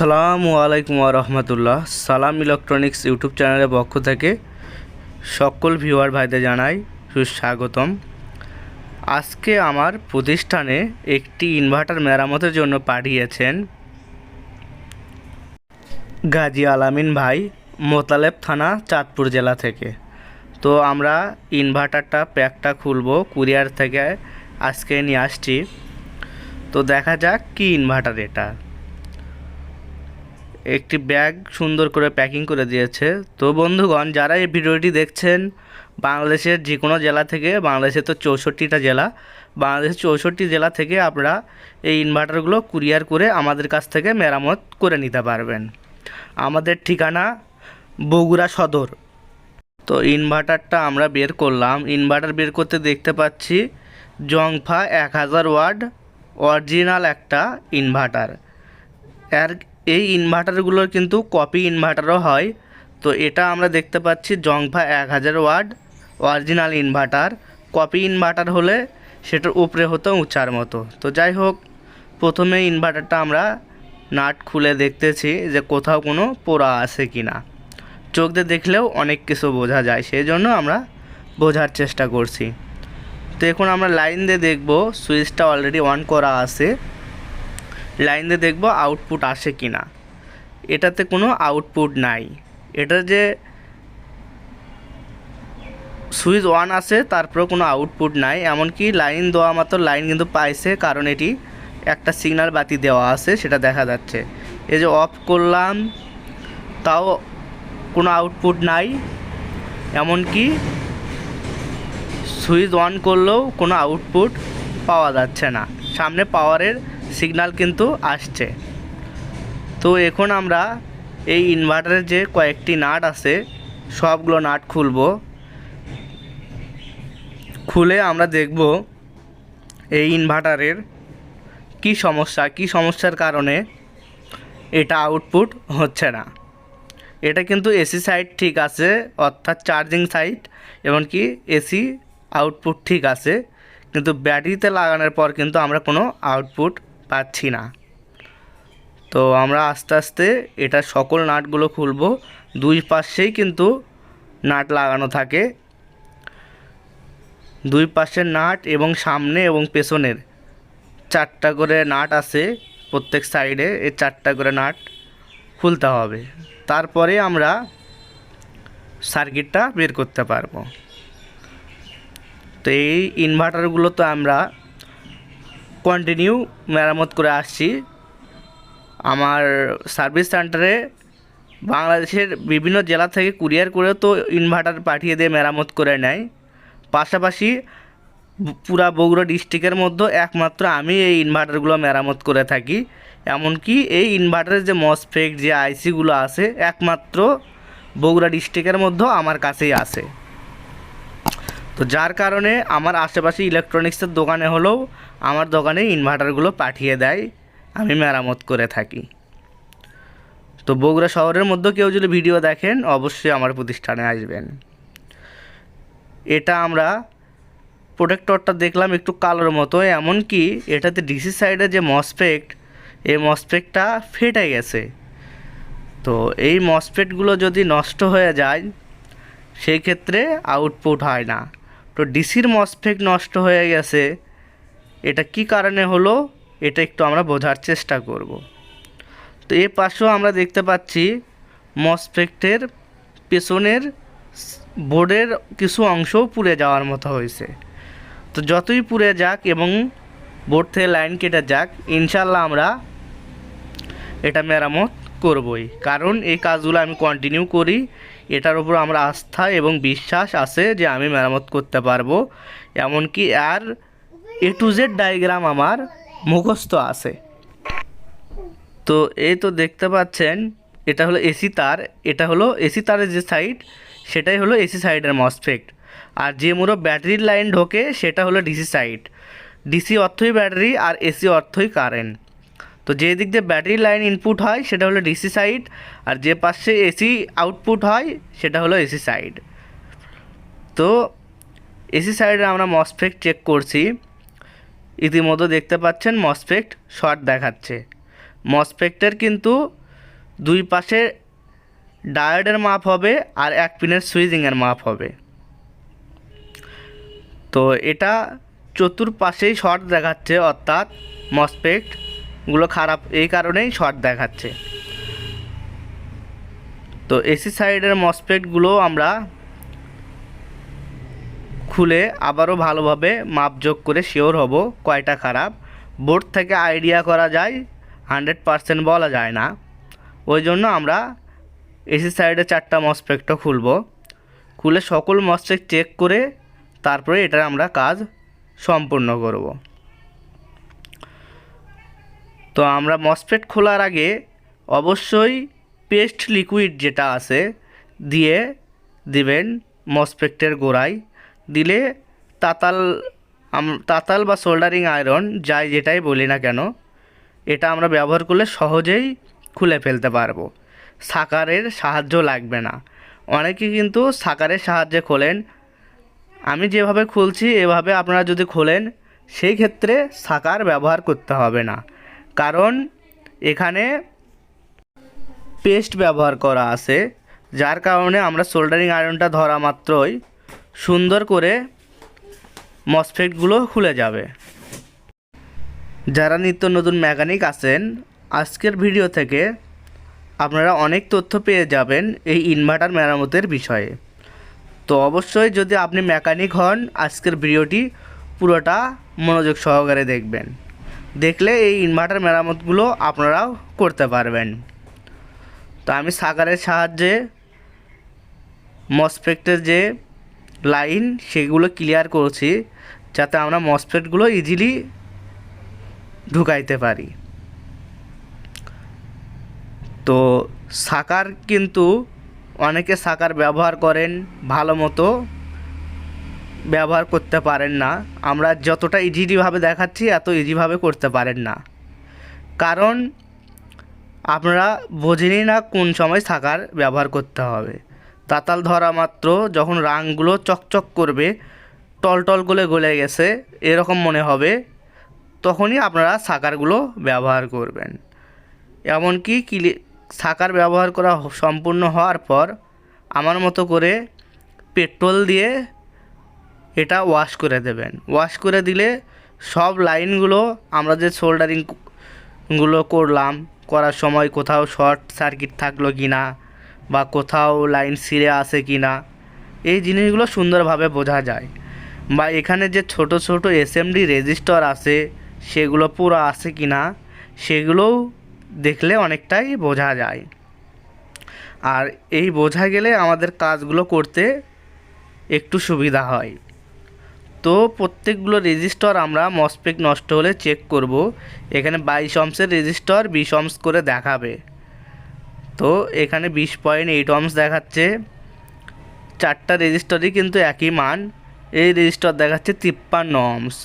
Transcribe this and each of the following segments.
আসসালামু আলাইকুম রহমতুল্লাহ। সালাম ইলেকট্রনিক্স ইউটিউব চ্যানেলের পক্ষ থেকে সকল ভিউয়ার ভাইদের জানাই সুস্বাগতম। আজকে আমার প্রতিষ্ঠানে একটি ইনভার্টার মেরামতের জন্য পাঠিয়েছেন গাজী আলামিন ভাই, মোতালেব থানা, চাঁদপুর জেলা থেকে। তো আমরা ইনভার্টারটা, প্যাকটা খুলবো, কুরিয়ার থেকে আজকে নিয়ে আসছি। তো দেখা যাক কি ইনভার্টার এটা। একটি ব্যাগ সুন্দর করে প্যাকিং করে দিয়েছে। তো বন্ধুগণ, যারা এই ভিডিওটি দেখছেন, বাংলাদেশের যে কোনো জেলা থেকে, বাংলাদেশের তো চৌষট্টিটা জেলা, বাংলাদেশের চৌষট্টি জেলা থেকে আপনারা এই ইনভার্টারগুলো কুরিয়ার করে আমাদের কাছ থেকে মেরামত করে নিতে পারবেন। আমাদের ঠিকানা বগুড়া সদর। তো ইনভার্টারটা আমরা বের করলাম। ইনভার্টার বের করতে দেখতে পাচ্ছি জংফা এক হাজার ওয়ার্ড অরিজিনাল একটা ইনভার্টার এর এই ইনভার্টারগুলোর কিন্তু কপি ইনভার্টারও হয়। তো এটা আমরা দেখতে পাচ্ছি জংফা এক হাজার watt original inverter copy inverter হলে সেটার উপরে হতো উঁচার মতো। তো যাই হোক, প্রথমে ইনভার্টারটা আমরা নাট খুলে দেখতেছি যে কোথাও কোনো পোড়া আছে কি না চোখ দিয়ে দেখলেও অনেক কিছু বোঝা যায় সেই জন্য আমরা বোঝার চেষ্টা করছি। তো এখন আমরা লাইন দিয়ে দেখব, সুইচটা অলরেডি অন করা আছে। লাইন দিয়ে দেখব আউটপুট আসে কি না। এটাতে কোনো আউটপুট নাই। এটা যে সুইচ অন আছে, তারপরেও কোনো আউটপুট নাই। এমনকি লাইন দেওয়া মাত্র লাইন কিন্তু পাইছে, কারণ এটি একটা সিগন্যাল বাতি দেওয়া আছে, সেটা দেখা যাচ্ছে। এই যে অফ করলাম, তাও কোনো আউটপুট নাই। এমনকি সুইচ অন করলেও কোনো আউটপুট পাওয়া যাচ্ছে না। সামনে পাওয়ারের সিগন্যাল কিন্তু আসছে। তো এখন আমরা এই ইনভার্টারের যে কয়েকটি নাট আছে, সবগুলো নাট খুলব। খুলে আমরা দেখব এই ইনভার্টারের কি সমস্যা, কি সমস্যার কারণে এটা আউটপুট হচ্ছে না। এটা কিন্তু এসি সাইড ঠিক আছে, অর্থাৎ চার্জিং সাইড এমনকি এসি আউটপুট ঠিক আছে, কিন্তু ব্যাটারিতে লাগানোর পর কিন্তু আমরা কোনো আউটপুট পাচ্ছি না। তো আমরা আস্তে আস্তে এটা সকল নাটগুলো খুলব। দুই পাশেই কিন্তু নাট লাগানো থাকে। দুই পাশের নাট এবং সামনে এবং পেছনের চারটা করে নাট আছে প্রত্যেক সাইডে এই চারটা করে নাট খুলতে হবে। তারপরে আমরা সার্কিটটা বের করতে পারব। তো এই ইনভার্টারগুলো তো আমরা কন্টিনিউ মেরামত করে আসছি। আমার সার্ভিস সেন্টারে বাংলাদেশের বিভিন্ন জেলা থেকে কুরিয়ার করেও তো ইনভার্টার পাঠিয়ে দিয়ে মেরামত করে নেয়। পাশাপাশি পুরা বগুড়া ডিস্ট্রিক্টের মধ্যে একমাত্র আমি এই ইনভার্টারগুলো মেরামত করে থাকি। এমনকি এই ইনভার্টারের যে মসফেক যে আইসিগুলো আছে, একমাত্র বগুড়া ডিস্ট্রিক্টের মধ্যেও আমার কাছেই আছে। তো যার কারণে আমার আশেপাশে ইলেকট্রনিক্সের দোকানে হলেও আমার দোকানে ইনভার্টারগুলো পাঠিয়ে দেয়, আমি মেরামত করে থাকি। তো বগুড়া শহরের মধ্যে কেউ যদি ভিডিও দেখেন, অবশ্যই আমার প্রতিষ্ঠানে আসবেন। এটা আমরা প্রোটেক্টরটা দেখলাম একটু কালোর মতো, এমনকি এটাতে ডিসি সাইডে যে মসপেক্ট এই মসপেক্টটা ফেটে গেছে। তো এই মসপেটগুলো যদি নষ্ট হয়ে যায় সেই ক্ষেত্রে আউটপুট হয় না। তো ডিসির মসফেক নষ্ট হয়ে গেছে এটা কি কারণে হলো? এটা একটু আমরা বোঝার চেষ্টা করব। তো এ পাশেও আমরা দেখতে পাচ্ছি মসফেক্টের পেছনের বোর্ডের কিছু অংশও পুড়ে যাওয়ার মতো হয়েছে। তো যতই পুড়ে যাক এবং বোর্ড থেকে লাইন কেটে যাক ইনশাল্লাহ আমরা এটা মেরামত করবই। কারণ এই কাজগুলো আমি কন্টিনিউ করি। এটার উপর আমার আস্থা এবং বিশ্বাস আছে যে আমি মেরামত করতে পারব। এমনকি আর এ টু জেড ডায়াগ্রাম আমার মুখস্থ আছে। তো এই তো দেখতে পাচ্ছেন, এটা হলো এসি তার, এটা হলো এসি তারের যে সাইড সেটাই হলো এসি সাইডের মসফেক্ট আর যে মুরো ব্যাটারির লাইন ঢোকে, সেটা হলো ডিসি সাইড ডিসি অর্থই ব্যাটারি আর এসি অর্থই কারেন্ট তো যে দিক দিয়ে ব্যাটারি লাইন ইনপুট হয়, সেটা হলো ডিসি সাইড আর যে পাশে এসি আউটপুট হয়, সেটা হলো এসি সাইড তো এসি সাইডে আমরা মসফেক্ট চেক করছি। ইতিমধ্যে দেখতে পাচ্ছেন মসফেক্ট শর্ট দেখাচ্ছে। মসফেক্টের কিন্তু দুই পাশে ডায়োডের মাপ হবে আর এক পিনের সুইচিংয়ের মাপ হবে। তো এটা চতুর্পাশেই শর্ট দেখাচ্ছে, অর্থাৎ মসপেক্টগুলো খারাপ, এই কারণেই শর্ট দেখাচ্ছে। তো এসি সাইডের মসপেটগুলো আমরা খুলে আবারও ভালোভাবে মাপযোগ করে শিওর হব কয়টা খারাপ। বোর্ড থেকে আইডিয়া করা যায়, হান্ড্রেড পারসেন্ট বলা যায় না। ওই জন্য আমরা এসি সাইডে চারটা মসপেক্টও খুলব। খুলে সকল মসপেক চেক করে তারপরে এটার আমরা কাজ সম্পূর্ণ করব। তো আমরা মসপেট খোলার আগে অবশ্যই পেস্ট লিকুইড যেটা আছে, দিয়ে দিবেন মসপেক্টের গোড়ায়। দিলে তাতাল তাতাল বা সোল্ডারিং আয়রন, যাই যেটাই বলি না কেন, এটা আমরা ব্যবহার করলে সহজেই খুলে ফেলতে পারব। সাকারের সাহায্য লাগবে না। অনেকে কিন্তু সাকারের সাহায্যে খোলেন। আমি যেভাবে খুলছি, এভাবে আপনারা যদি খোলেন, সেই ক্ষেত্রে সাকার ব্যবহার করতে হবে না। কারণ এখানে পেস্ট ব্যবহার করা আছে, যার কারণে আমরা সোল্ডারিং আয়রনটা ধরা মাত্রই সুন্দর করে মসফেটগুলো খুলে যাবে। যারা নিত্য নতুন মেকানিক আছেন, আজকের ভিডিও থেকে আপনারা অনেক তথ্য পেয়ে যাবেন এই ইনভার্টার মেরামতের বিষয়ে। তো অবশ্যই যদি আপনি মেকানিক হন, আজকের ভিডিওটি পুরোটা মনোযোগ সহকারে দেখবেন। দেখলে এই ইনভার্টার মেরামতগুলো আপনারাও করতে পারবেন। তো আমি সাকারের সাহায্যে মসফেক্টের যে লাইন সেগুলো ক্লিয়ার করছি যাতে আমরা মসফেটগুলো ইজিলি ঢুকাইতে পারি। তো সাকার কিন্তু অনেকে সাকার ব্যবহার করেন ভালো মতো, ব্যবহার করতে পারেন না। আমরা যতটা ইজিলিভাবে দেখাচ্ছি, এত ইজিভাবে করতে পারেন না। কারণ আপনারা বোঝেনই না কোন সময় সাকার ব্যবহার করতে হবে। তাতাল ধরা মাত্র, যখন রাংগুলো চকচক করবে, টলটল করে গলে গেছে, এরকম মনে হবে, তখনই আপনারা সাকারগুলো ব্যবহার করবেন। এমনকি কিলি, সাকার ব্যবহার করা সম্পূর্ণ হওয়ার পর, আমার মতো করে পেট্রোল দিয়ে এটা ওয়াশ করে দেবেন। ওয়াশ করে দিলে সব লাইনগুলো, আমরা যে সোল্ডারিংগুলো করলাম, করার সময় কোথাও শর্ট সার্কিট থাকল কি না বা কোথাও লাইন ছিঁড়ে আসে কি না, এই জিনিসগুলো সুন্দরভাবে বোঝা যায়। বা এখানে যে ছোট ছোট এসএমডি রেজিস্টার আছে, সেগুলো পুরো আছে কি না, সেগুলোও দেখলে অনেকটাই বোঝা যায়। আর এই বোঝা গেলে আমাদের কাজগুলো করতে একটু সুবিধা হয়। তো প্রত্যেকগুলো রেজিস্টার আমরা মসপেক নষ্ট হলে চেক করব। এখানে বাইশ অমসের রেজিস্টার, বিশ অমস করে দেখাবে। তো এখানে বিশ পয়েন্ট এইট অমস দেখাচ্ছে। চারটা রেজিস্টারই কিন্তু একই মান। এই রেজিস্টার দেখাচ্ছে তিপ্পান্ন অমস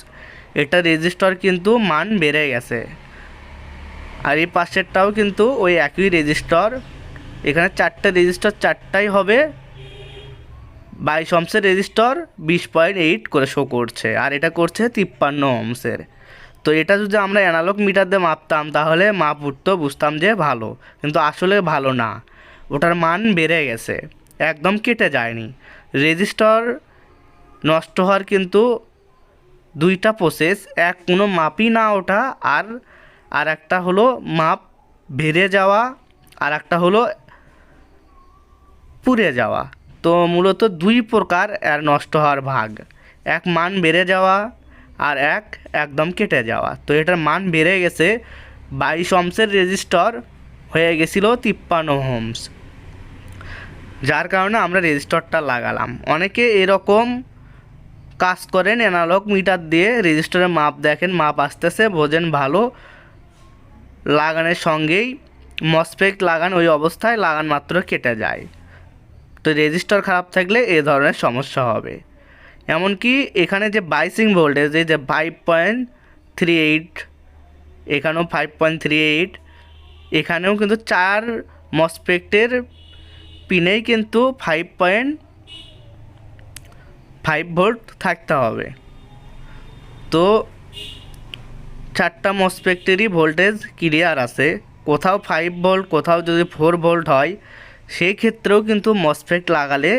এটা রেজিস্টার কিন্তু মান বেড়ে গেছে। আর এই পাশেরটাও কিন্তু ওই একই রেজিস্টার। এখানে চারটে রেজিস্টার, চারটাই হবে। বাইশ অমসের রেজিস্টার বিশ পয়েন্ট এইট করে শো করছে। আর এটা করছে তিপ্পান্ন অমসের তো এটা যদি আমরা অ্যানালগ মিটার দিয়ে মাপতাম, তাহলে মাপ উঠতো, বুঝতাম যে ভালো। কিন্তু আসলে ভালো না। ওটার মান বেড়ে গেছে। একদম কেটে যায়নি। রেজিস্টার নষ্ট হওয়ার কিন্তু দুইটা প্রসেস এক কোনো মাপই না ওঠা, আর আর একটা হলো মাপ বেড়ে যাওয়া, আর একটা হলো পুড়ে যাওয়া। তো মূলত দুই প্রকার এর নষ্ট হওয়ার ভাগ। এক মান বেড়ে যাওয়া আর এক একদম কেটে যাওয়া। তো এটার মান বেড়ে গেছে বাইশ অমসের রেজিস্টার হয়ে গেছিল তিপ্পান্ন হোমস যার কারণে আমরা রেজিস্টরটা লাগালাম। অনেকে এরকম কাজ করেন অ্যানালগ মিটার দিয়ে, রেজিস্টারের মাপ দেখেন, মাপ আসতেছে, বোঝেন ভালো, লাগানোর সঙ্গেই মসপেক লাগান, ওই অবস্থায় লাগান মাত্র কেটে যায়। তো রেজিস্টার খারাপ থাকলে এ ধরনের সমস্যা হবে। এমনকি এখানে যে বাইসিং ভোল্টেজ, এই যে ফাইভ পয়েন্ট থ্রি এইট এখানেও ফাইভ পয়েন্ট থ্রি এইট এখানেও কিন্তু চার মসপেক্টের পিনেই কিন্তু ফাইভ পয়েন্ট ফাইভ ভোল্ট থাকতে হবে। তো চারটা মসপেক্টেরই ভোল্টেজ ক্লিয়ার আছে। কোথাও ফাইভ ভোল্ট কোথাও যদি ফোর ভোল্ট হয় সেই ক্ষেত্রেও কিন্তু মসপেক্ট লাগালে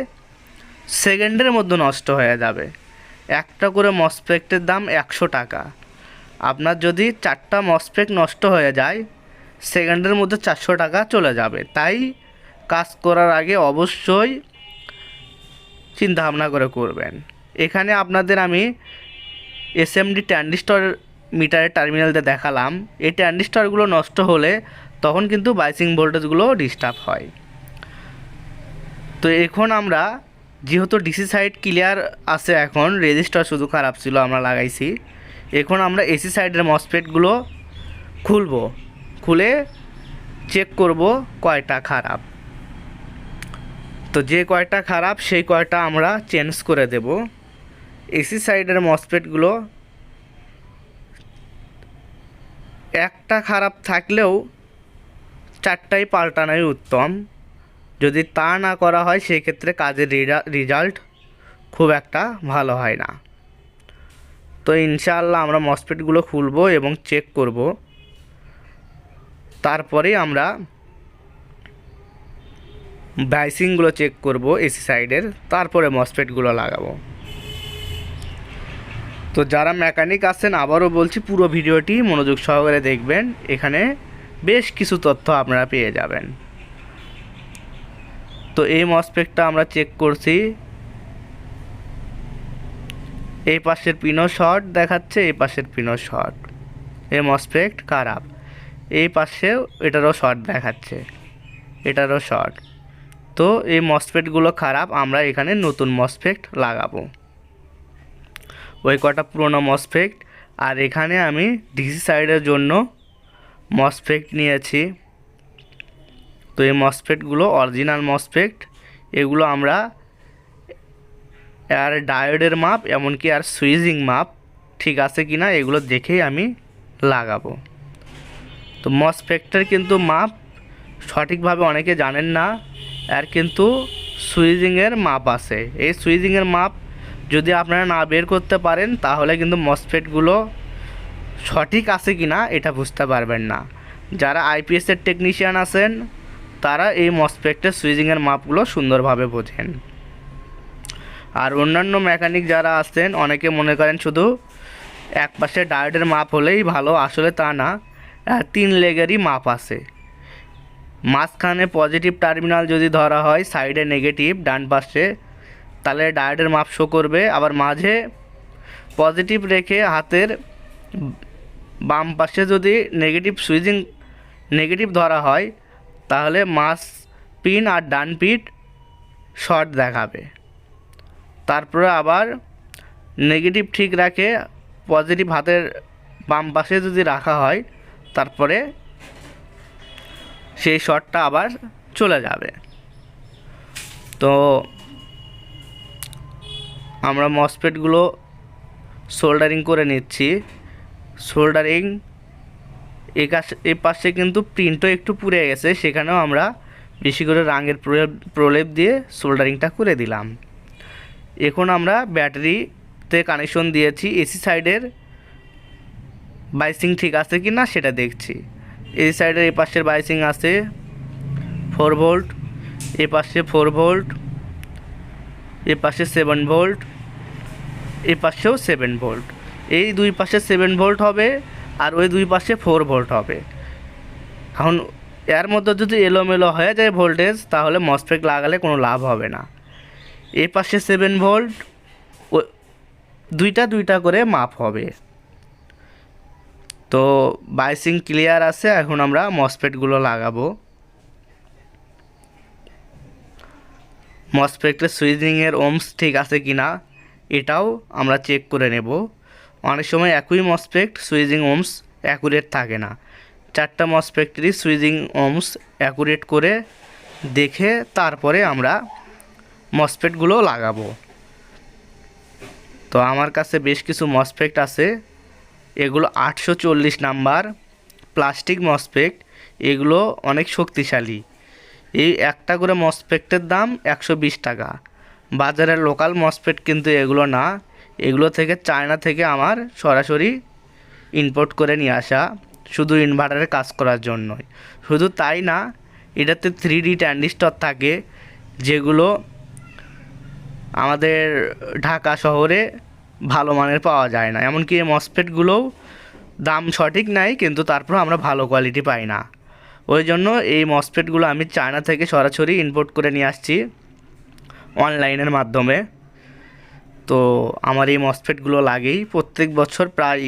সেকেন্ডের মধ্যে নষ্ট হয়ে যাবে। একটা করে মসফেক্টের দাম একশো টাকা। আপনার যদি চারটা মসফেক্ট নষ্ট হয়ে যায়, সেকেন্ডের মধ্যে চারশো টাকা চলে যাবে। তাই কাজ করার আগে অবশ্যই চিন্তা ভাবনা করে করবেন। এখানে আপনাদের আমি এসএমডি ট্যান্ডিস্টর মিটারের টার্মিনালতে দেখালাম। এই ট্যান্ডিস্টরগুলো নষ্ট হলে তখন কিন্তু বাইসিং ভোল্টেজগুলো ডিস্টার্ব হয়। তো এখন আমরা যেহেতু ডিসি সাইড ক্লিয়ার আছে এখন, রেজিস্টার শুধু খারাপ ছিল, আমরা লাগাইছি। এখন আমরা এসি সাইডের মসপেটগুলো খুলবো, খুলে চেক করব কয়টা খারাপ। তো যে কয়টা খারাপ, সেই কয়টা আমরা চেঞ্জ করে দেব। এসি সাইডের মসপেটগুলো একটা খারাপ থাকলেও চারটাই পাল্টানোই উত্তম। যদি তা না করা হয়, সেক্ষেত্রে কাজের রেজাল্ট খুব একটা ভালো হয় না। তো ইনশাআল্লাহ আমরা মসপেটগুলো খুলবো এবং চেক করব। তারপরে আমরা বাইসিংগুলো চেক করব এসি সাইডের তারপরে মসপেটগুলো লাগাবো। তো যারা মেকানিক আছেন, আবারও বলছি, পুরো ভিডিওটি মনোযোগ সহকারে দেখবেন। এখানে বেশ কিছু তথ্য আপনারা পেয়ে যাবেন। তো এই মসপেকটা আমরা চেক করছি। এই পাশের পিনো শর্ট দেখাচ্ছে, এই পাশের পিনো শর্ট। এই মসপেক্ট খারাপ। এই পাশেও এটারও শর্ট দেখাচ্ছে। এটারও শর্ট। তো এই মসপেটগুলো খারাপ, আমরা এখানে নতুন মসপেক্ট লাগাবো। ওই কটা পুরোনো মসপেক্ট আর এখানে আমি ডিসি সাইডের জন্য মসপেক্ট নিয়েছি। তো এই মসফেটগুলো অরিজিনাল মসপেক্ট এগুলো আমরা আর ডায়োডের মাপ, এমনকি আর সুইজিং মাপ ঠিক আছে কি না এগুলো দেখেই আমি লাগাবো। তো মসপেক্টের কিন্তু মাপ সঠিকভাবে অনেকে জানেন না, আর কিন্তু সুইজিংয়ের মাপ আছে। এই সুইজিংয়ের মাপ যদি আপনারা না বের করতে পারেন, তাহলে কিন্তু মসফেটগুলো সঠিক আছে কি না এটা বুঝতে পারবেন না। যারা আইপিএসের টেকনিশিয়ান আছেন তারা এই মসফেক্টের সুইজিংয়ের মাপগুলো সুন্দরভাবে বোঝেন। আর অন্যান্য মেকানিক যারা আছেন, অনেকে মনে করেন শুধু এক পাশে ডায়োডের মাপ হলেই ভালো, আসলে তা না। তিন লেগেরই মাপ আছে। মাঝখানে পজিটিভ টার্মিনাল যদি ধরা হয়, সাইডে নেগেটিভ, ডান পাশে, তাহলে ডায়োডের মাপ শো করবে। আবার মাঝে পজিটিভ রেখে হাতের বাম পাশে যদি নেগেটিভ সুইচিং নেগেটিভ ধরা হয় তাহলে মাস পিন আর ডান পিট শর্ট দেখাবে। তারপরে আবার নেগেটিভ ঠিক রাখে পজিটিভ হাতের বাম পাশে যদি রাখা হয়, তারপরে সেই শটটা আবার চলে যাবে। তো আমরা মসপেটগুলো সোল্ডারিং করে নিচ্ছি। সোল্ডারিং এই কাছে পাশে কিন্তু প্রিন্টও একটু পুড়ে গেছে, সেখানেও আমরা বেশি করে রঙের প্রলেপ প্রলেপ দিয়ে সোল্ডারিংটা করে দিলাম। এখন আমরা ব্যাটারিতে কানেকশন দিয়েছি এসি সাইডের বাইসিং ঠিক আছে কি না সেটা দেখছি। এই সাইডের এই পাশের বাইসিং আছে ফোর ভোল্ট এ পাশে ফোর ভোল্ট এ পাশে সেভেন ভোল্ট এ পাশেও সেভেন ভোল্ট এই দুই পাশে সেভেন ভোল্ট হবে আর ওই দুই পাশে ফোর ভোল্ট হবে। এখন এর মধ্যে যদি এলোমেলো হয়ে যায় ভোল্টেজ তাহলে মসফেট লাগালে কোনো লাভ হবে না। এ পাশে সেভেন ভোল্ট ও দুইটা দুইটা করে মাপ হবে। তো বাইসিং ক্লিয়ার আছে, এখন আমরা মসফেটগুলো লাগাবো। মসফেটের সুইচিংয়ের ওমস ঠিক আছে কি না এটাও আমরা চেক করে নেব। অনেক সময় একই মসপেক্ট সুইজিং ওমস অ্যাকুরেট থাকে না। চারটা মসপেক্টেরই সুইজিং ওমস অ্যাকুরেট করে দেখে তারপরে আমরা মসফেটগুলো লাগাবো। তো আমার কাছে বেশ কিছু মসপেক্ট আছে। এগুলো আটশো চল্লিশ নাম্বার প্লাস্টিক মসপেক্ট এগুলো অনেক শক্তিশালী। এই একটা করে মসপেক্টের দাম একশো বিশ টাকা। বাজারের লোকাল মসপেট কিন্তু এগুলো না। এগুলো থেকে চায়না থেকে আমার সরাসরি ইম্পোর্ট করে নিয়ে আসা শুধু ইনভার্টারে কাজ করার জন্যই। শুধু তাই না, এটাতে থ্রি ডি ট্যান্ডিস্টর থাকে, যেগুলো আমাদের ঢাকা শহরে ভালো মানের পাওয়া যায় না। এমনকি এই মসপেটগুলোও দাম সঠিক নাই, কিন্তু তারপর আমরা ভালো কোয়ালিটি পাই না। ওই জন্য এই মসপেটগুলো আমি চায়না থেকে সরাসরি ইম্পোর্ট করে নিয়ে আসছি অনলাইনের মাধ্যমে। তো আমার এই মসফেটগুলো লাগেই। প্রত্যেক বছর প্রায়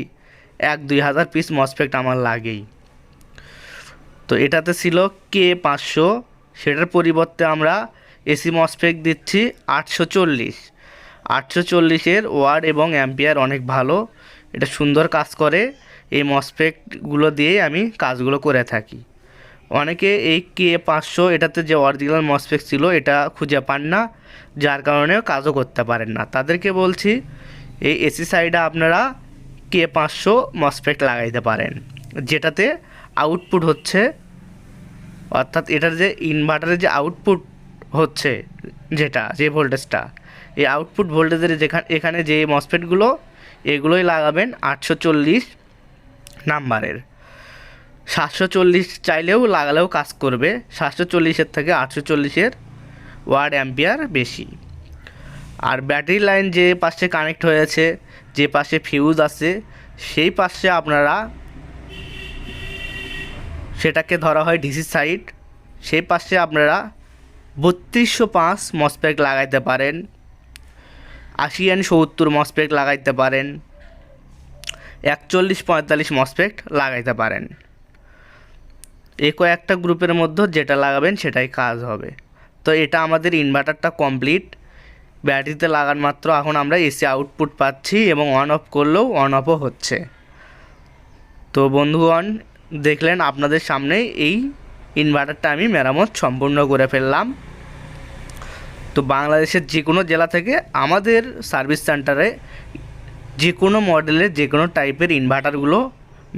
এক দুই হাজার পিস মসফেট আমার লাগেই। তো এটাতে ছিল কে পাঁচশো। সেটার পরিবর্তে আমরা এসি মসফেট দিচ্ছি আটশো চল্লিশ। আটশো চল্লিশের ওয়ার্ড এবং অ্যাম্পিয়ার অনেক ভালো। এটা সুন্দর কাজ করে। এই মসফেটগুলো দিয়েই আমি কাজগুলো করে থাকি। অনেকে এই কে পাঁচশো এটাতে যে অরিজিনাল মসফেট ছিল, এটা খুঁজে পান না, যার কারণে কাজও করতে পারেন না। তাদেরকে বলছি, এই এসি সাইডে আপনারা কে পাঁচশো মসফেট লাগাইতে পারেন, যেটাতে আউটপুট হচ্ছে, অর্থাৎ এটার যে ইনভার্টারের যে আউটপুট হচ্ছে, যেটা, যে ভোল্টেজটা এই আউটপুট ভোল্টেজের যেখানে, এখানে যে মসফেটগুলো এগুলোই লাগাবেন আটশো চল্লিশ নাম্বারের সাতশো চল্লিশ চাইলেও লাগালেও কাজ করবে। সাতশো চল্লিশের থেকে আটশো চল্লিশের ওয়ার্ড অ্যাম্পিয়ার বেশি। আর ব্যাটারি লাইন যে পাশে কানেক্ট হয়েছে, যে পাশে ফিউজ আছে, সেই পাশে আপনারা সেটাকে ধরা হয় ডিসি সাইড, সেই পাশে আপনারা বত্রিশশো পাঁচ মসপ্যাক লাগাইতে পারেন আশিয়ান সত্তর মসপ্যাক লাগাইতে পারেন, একচল্লিশ পঁয়তাল্লিশ মসপ্যাক লাগাইতে পারেন। এই কয়েকটা গ্রুপের মধ্যে যেটা লাগাবেন সেটাই কাজ হবে। তো এটা আমাদের ইনভার্টারটা কমপ্লিট ব্যাটারিতে লাগান মাত্র এখন আমরা এসি আউটপুট পাচ্ছি এবং অন অফ করলেও অন অফও হচ্ছে। তো বন্ধুগণ, দেখলেন আপনাদের সামনেই এই ইনভার্টারটা আমি মেরামত সম্পূর্ণ করে ফেললাম। তো বাংলাদেশের যে কোনো জেলা থেকে আমাদের সার্ভিস সেন্টারে যে কোনো মডেলের যে কোনো টাইপের ইনভার্টারগুলো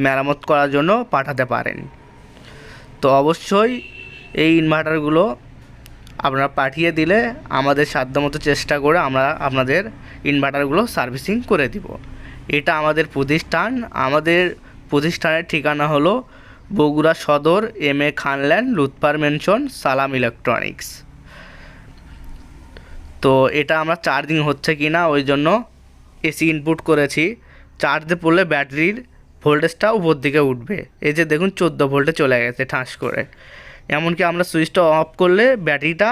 মেরামত করার জন্য পাঠাতে পারেন। তো অবশ্যই এই ইনভার্টারগুলো আপনারা পাঠিয়ে দিলে আমাদের সাধ্যমতো চেষ্টা করে আমরা আপনাদের ইনভার্টারগুলো সার্ভিসিং করে দিব। এটা আমাদের প্রতিষ্ঠান। আমাদের প্রতিষ্ঠানের ঠিকানা হলো বগুড়া সদর, এম এ খানল্যান্ড লুৎপার মেনশন সালাম ইলেকট্রনিক্স তো এটা আমরা চার্জিং হচ্ছে কি না ওই জন্য এসি ইনপুট করেছি। চার্জে পড়লে ব্যাটারির ভোল্টেজটা উপর দিকে উঠবে। এই যে দেখুন, চোদ্দ ভোল্টে চলে গেছে ঠাঁস করে। এমনকি আমরা সুইচটা অফ করলে ব্যাটারিটা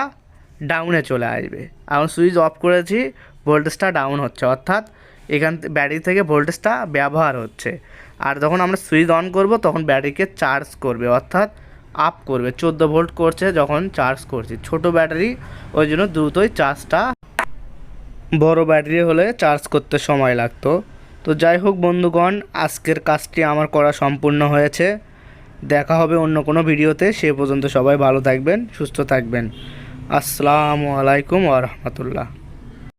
ডাউনে চলে আসবে। এখন সুইচ অফ করেছি ভোল্টেজটা ডাউন হচ্ছে। অর্থাৎ এখান ব্যাটারি থেকে ভোল্টেজটা ব্যবহার হচ্ছে। আর যখন আমরা সুইচ অন করব, তখন ব্যাটারিকে চার্জ করবে। অর্থাৎ আপ করবে। চোদ্দ ভোল্ট করছে যখন চার্জ করছি। ছোট ব্যাটারি, ওই জন্য দ্রুতই চার্জটা বড় ব্যাটারি হলে চার্জ করতে সময় লাগতো। তো যাই হোক বন্ধুগণ, আজকের কাজটি আমার করা সম্পূর্ণ হয়েছে। দেখা হবে অন্য কোনো ভিডিওতে। সে পর্যন্ত সবাই ভালো থাকবেন, সুস্থ থাকবেন। আসসালামু আলাইকুম আ রাহমাতুল্লাহ।